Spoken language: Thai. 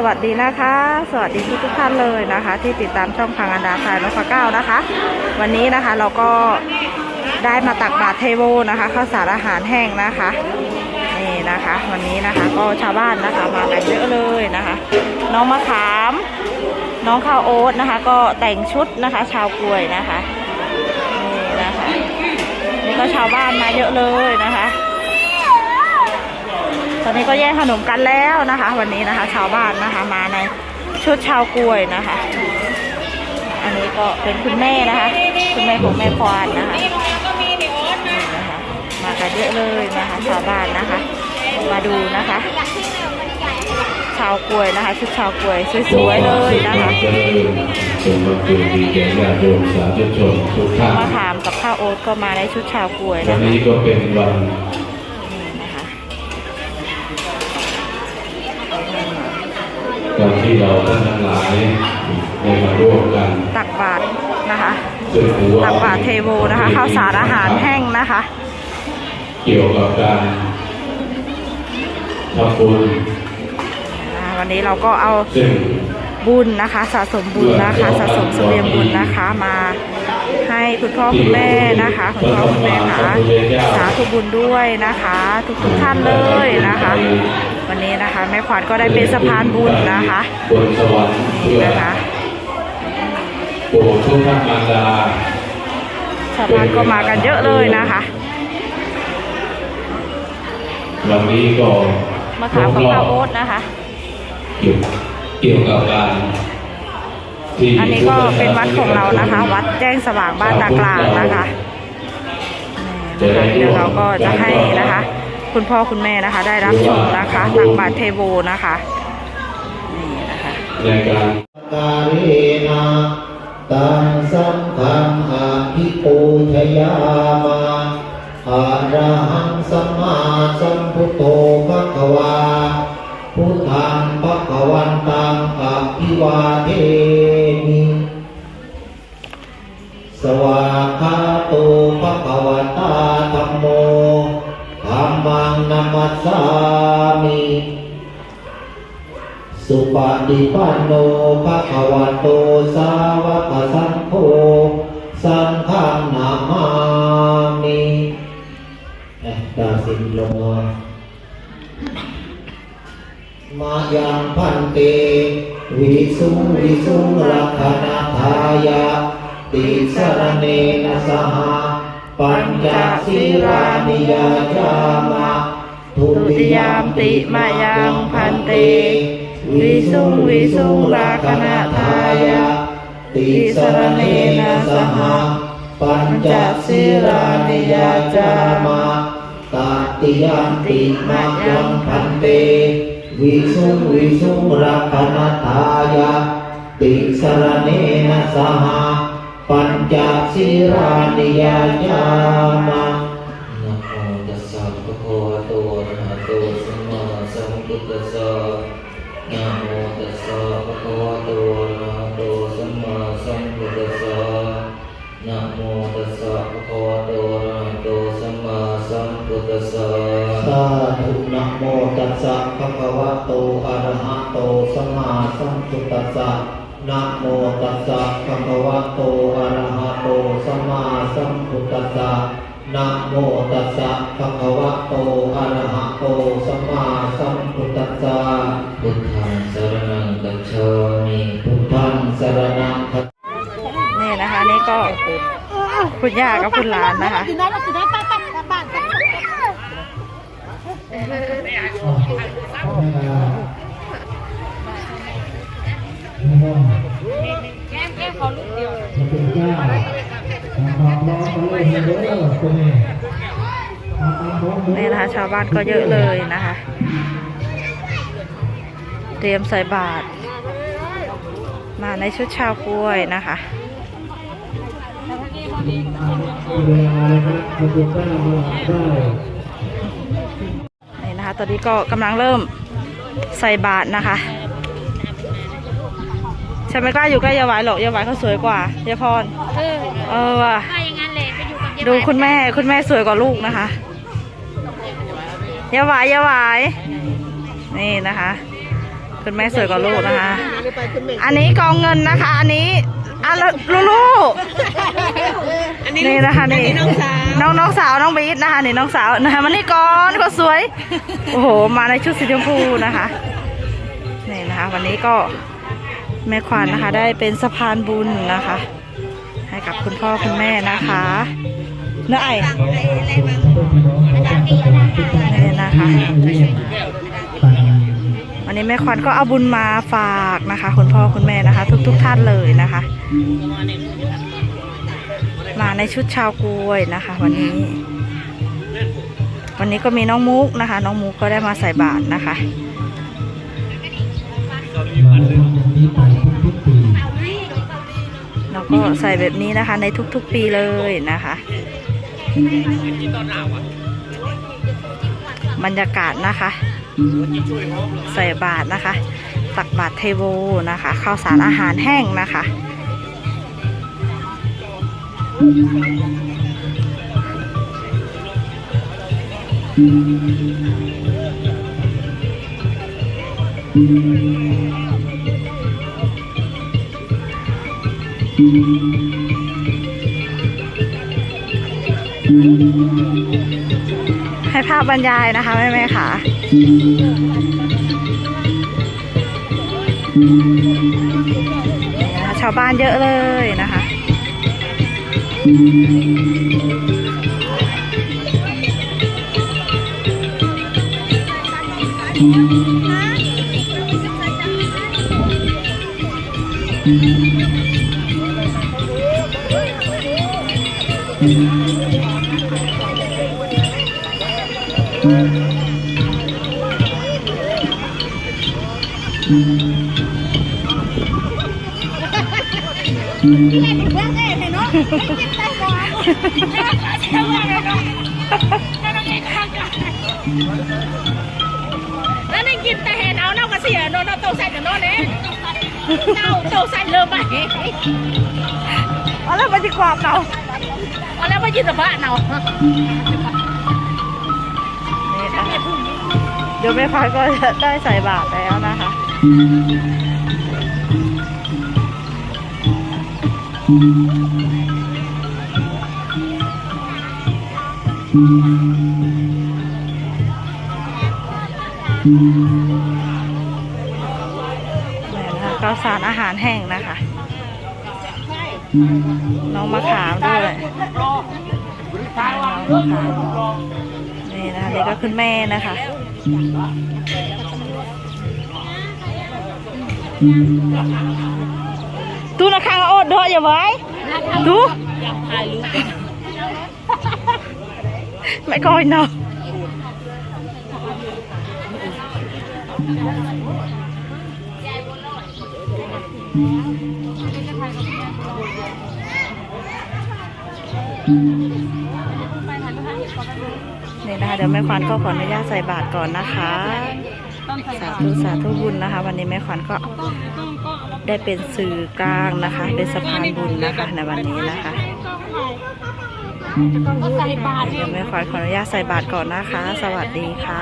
สวัสดีนะคะ สวัสดีทุกทุกท่านเลยนะคะ ที่ติดตามช่องพังอันดาพายนพเก้านะคะ วันนี้นะคะเราก็ได้มาตักบาตรเทโวนะคะข้าวสารอาหารแห้งนะคะนี่นะคะ วันนี้นะคะก็ชาวบ้านนะคะมากันเยอะเลยนะคะ น้องมะขาม น้องข้าวโอ๊ตนะคะ ก็แต่งชุดนะคะ ชาวกล้วยนะคะนี่นะคะนี่ก็ชาวบ้านมาเยอะเลยนะคะ อนนี้ก็แย่งขนมกันแล้วนะคะ วันนี้นะคะ ชาวบ้านนะคะมาในชุดชาวกล้วยนะคะ อันนี้ก็เป็นคุณแม่นะคะ คุณแม่ของแม่ควานนะคะนี่นะคะมากันเยอะเลยนะคะ ชาวบ้านนะคะ มาดูนะคะ ชาวกล้วยนะคะชุดชาวกล้วยสวยๆเลยนะคะมาติโยมสามะขามกับข้าวโอ๊ตก็มาในชุดชาวกล้วยวันะนคะนี้ก็เป็นวัน วันที่เราท่านทั้งหลายได้มาร่วมกัน ตักบาตรนะคะซึ่งถือว่าตักบาตรเทโวนะคะข้าวสารอาหารแห้งนะคะ เกี่ยวกับการทำบุญอ่าวันนี้เราก็เอาซึ่งบุญนะคะ สะสมบุญนะคะ สะสมเสบียงบุญนะคะมา ให้คุณพ่อคุณแม่นะคะคุณพ่อคุณแม่ค่ะสาธุบุญด้วยนะคะ ทุกทุกๆท่านเลยนะคะ วันนี้นะคะ แม่ขวัญก็ได้เป็นสะพานบุญนะคะบนสวรรค์นี่เพื่อนะคะโปรดทุกท่านมารดาชาวบ้านก็มากันเยอะเลยนะคะวันนี้ก็มาขามกับข้าวโอ๊ตนะคะ เกี่ยวเกี่ยวกับการที่ อันนี้ก็เป็นวัดของเรานะคะ วัดแจ้งสว่างบ้านตากลางนะคะนี่นะคะเดี๋ยวเราก็จะให้นะคะ คุณพ่อคุณแม่นะคะ ได้รับชมนะคะตักบาตรเทโวนะคะนี่นะคะในการการเรนะตังสังฆังอาภิปูชยามาอะระหังสัมมาสัมพุทโธภะคะวาพุทธังภะคะวันตังอะภิวา งนัมมัสสามิสุปฏิปันโนภะคะวะ ทุติยามติมายังพันติวิสุงวิสุงลากณะทายะ ติสรเนนะสหะปัญจศีลานิยาจามาตาติยามติมายังพันติวิสุงวิสุงลากณะทายะ ติสรเนนะสหะปัญจศีลานิยาจามา สสะสาธุนะโมตัสสะภะคะวะโตอะระหะโตสัมมาสัมพุทธัสสะนะโมตัสสะภะคะวะโตอะระหะโตสัมมาสัมพุทธัสสะนะโมตัสสะภะคะวะโตอะระหะโตสัมมาสัมพุทธัสสะพุทธังสรณังกัจฉามิพุทธังสรณังคัจนี่นะคะนี่ก็คุณย่ากับคุณหลานนะคะ นี่นะคะชาวบ้านก็เยอะเลยนะคะ เตรียมใส่บาตรมาในชุดชาวกล้วยนะคะนี่นะคะ ตอนนี้ก็กำลังเริ่มใส่บาตรนะคะฉันไม่กล้าอยู่ใกล้ยายหวายหรอกยายหวายเขาสวยกว่ายายพร เออเออว่ะถ้าอย่างนั้นเลยไปอยู่กับยายดูคุณแม่คุณแม่สวยกว่าลูกนะคะยายหวายยายหวายนี่นะคะกคุณแม่สวยกว่าลูกนะคะ อันนี้กองเงินนะคะ อันนี้ อะแล้วลูลูนี่นะคะนี่น้องน้องสาวน้องบีทนะคะนี่น้องสาวนะคะมันนี่ก่อนก็สวย โอ้โห มาในชุดสีชมพูนะคะนี่นะคะ วันนี้ก็แม่ควานนะคะ ได้เป็นสะพานบุญนะคะ ให้กับคุณพ่อคุณแม่นะคะเนื้อไอ้นี่นะคะวั นี้แม่ควันก็เอาบุญมาฝากนะคะคุณพ่อคุณแม่นะคะ ทุกๆทท่านเลยนะคะ มาในชุดชาวกล้วยนะคะ วันนี้ วันนี้ก็มีน้องมุกนะคะ น้องมุกก็ได้มาใส่บาตรนะคะมาทำอย่างนี้ไปทุกๆปีแล้วก็ใส่แบบนี้นะคะ ในทุกๆปีเลยนะคะบรรยากาศนะคะ ใส่บาตรนะคะ ตักบาตรเทโวนะคะข้าวสารอาหารแห้งนะคะ ให้ภาพบรรยายนะคะแม่แม่ค่ะนี่นะคะชาวบ้านเยอะเลยนะคะ แล้วนี่กินแต่เห็นเอาเน่ากระเสียโนนเอาเตาใส่กับโนนเองเน่าเตาใส่เริ่มไปเอาแล้วมันจะกวาดเราเอาแล้วมายืนแต่บ้านเนา เดี๋ยวแม่พัดก็จะได้ใส่บาตรแล้วนะคะนี่นะคะข้าวสารอาหารแห้งนะคะ น้องมะขามด้วยน้องมะขามนี่นะคะนี่ก็คุณแม่นะคะ ตูนะคางโอดดออย่าไว้ตูไม่ก่อยเนาะนี่นะคะเดี๋ยวแม่ควันก็ขออนุญาตใส่บาตรก่อนนะคะ สาธุสาธุบุญนะคะ วันนี้แม่ขวัญก็ได้เป็นสื่อกลางนะคะ เป็นสะพานบุญนะคะในวันนี้นะคะก็ใส่บาตรเดี๋ยวแม่ขวัญขออนุญาตใส่บาตรก่อนนะคะ สวัสดีค่ะ